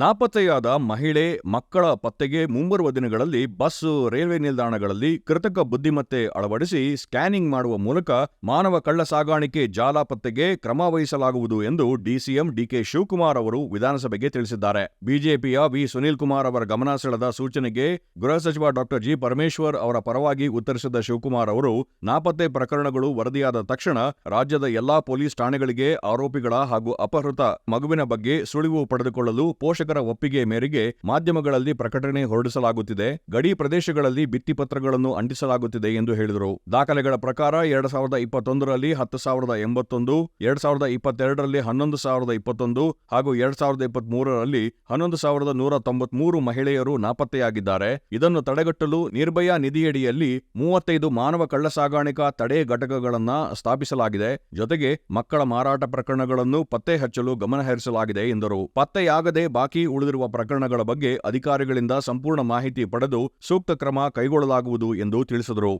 ನಾಪತ್ತೆಯಾದ ಮಹಿಳೆ ಮಕ್ಕಳ ಪತ್ತೆಗೆ ಮುಂಬರುವ ದಿನಗಳಲ್ಲಿ ಬಸ್, ರೈಲ್ವೆ ನಿಲ್ದಾಣಗಳಲ್ಲಿ ಕೃತಕ ಬುದ್ಧಿಮತ್ತೆ ಅಳವಡಿಸಿ ಸ್ಕ್ಯಾನಿಂಗ್ ಮಾಡುವ ಮೂಲಕ ಮಾನವ ಕಳ್ಳ ಸಾಗಾಣಿಕೆ ಜಾಲ ಪತ್ತೆಗೆ ಕ್ರಮ ವಹಿಸಲಾಗುವುದು ಎಂದು ಡಿಸಿಎಂ ಡಿಕೆ ಶಿವಕುಮಾರ್ ಅವರು ವಿಧಾನಸಭೆಗೆ ತಿಳಿಸಿದ್ದಾರೆ. ಬಿಜೆಪಿಯ ವಿ ಸುನೀಲ್ ಕುಮಾರ್ ಅವರ ಗಮನ ಸೆಳೆದ ಸೂಚನೆಗೆ ಗೃಹ ಸಚಿವ ಡಾಕ್ಟರ್ ಜಿ ಪರಮೇಶ್ವರ್ ಅವರ ಪರವಾಗಿ ಉತ್ತರಿಸಿದ ಶಿವಕುಮಾರ್ ಅವರು, ನಾಪತ್ತೆ ಪ್ರಕರಣಗಳು ವರದಿಯಾದ ತಕ್ಷಣ ರಾಜ್ಯದ ಎಲ್ಲಾ ಪೊಲೀಸ್ ಠಾಣೆಗಳಿಗೆ ಆರೋಪಿಗಳ ಹಾಗೂ ಅಪಹೃತ ಮಗುವಿನ ಬಗ್ಗೆ ಸುಳಿವು ಪಡೆದುಕೊಳ್ಳಲು ಪೋಷಕರ ಒಪ್ಪಿಗೆ ಮೇರೆಗೆ ಮಾಧ್ಯಮಗಳಲ್ಲಿ ಪ್ರಕಟಣೆ ಹೊರಡಿಸಲಾಗುತ್ತಿದೆ. ಗಡಿ ಪ್ರದೇಶಗಳಲ್ಲಿ ಭಿತ್ತಿಪತ್ರಗಳನ್ನು ಅಂಟಿಸಲಾಗುತ್ತಿದೆ ಎಂದು ಹೇಳಿದರು. ದಾಖಲೆಗಳ ಪ್ರಕಾರ ಎರಡ್ ಸಾವಿರದ ಇಪ್ಪತ್ತೊಂದರಲ್ಲಿ ಹತ್ತು ಸಾವಿರದ ಎಂಬತ್ತೊಂದು, ಎರಡ್ ಸಾವಿರದ ಇಪ್ಪತ್ತೆರಡರಲ್ಲಿ ಹನ್ನೊಂದು ಸಾವಿರದ ಇಪ್ಪತ್ತೊಂದು ಹಾಗೂ ಎರಡ್ ಸಾವಿರದ ಇಪ್ಪತ್ತ್ ಮೂರರಲ್ಲಿ ಹನ್ನೊಂದು ಸಾವಿರದ ನೂರ ತೊಂಬತ್ಮೂರು ಮಹಿಳೆಯರು ನಾಪತ್ತೆಯಾಗಿದ್ದಾರೆ. ಇದನ್ನು ತಡೆಗಟ್ಟಲು ನಿರ್ಭಯ ನಿಧಿಯಡಿಯಲ್ಲಿ ಮೂವತ್ತೈದು ಮಾನವ ಕಳ್ಳಸಾಗಾಣಿಕಾ ತಡೆ ಘಟಕಗಳನ್ನು ಸ್ಥಾಪಿಸಲಾಗಿದೆ. ಜೊತೆಗೆ ಮಕ್ಕಳ ಮಾರಾಟ ಪ್ರಕರಣಗಳನ್ನು ಪತ್ತೆ ಹಚ್ಚಲು ಗಮನಹರಿಸಲಾಗಿದೆ ಎಂದರು. ಪತ್ತೆಯಾಗದೆ ಬಾಕಿ ಉಳಿದಿರುವ ಪ್ರಕರಣಗಳ ಬಗ್ಗೆ ಅಧಿಕಾರಿಗಳಿಂದ ಸಂಪೂರ್ಣ ಮಾಹಿತಿ ಪಡೆದು ಸೂಕ್ತ ಕ್ರಮ ಕೈಗೊಳ್ಳಲಾಗುವುದು ಎಂದು ತಿಳಿಸಿದರು.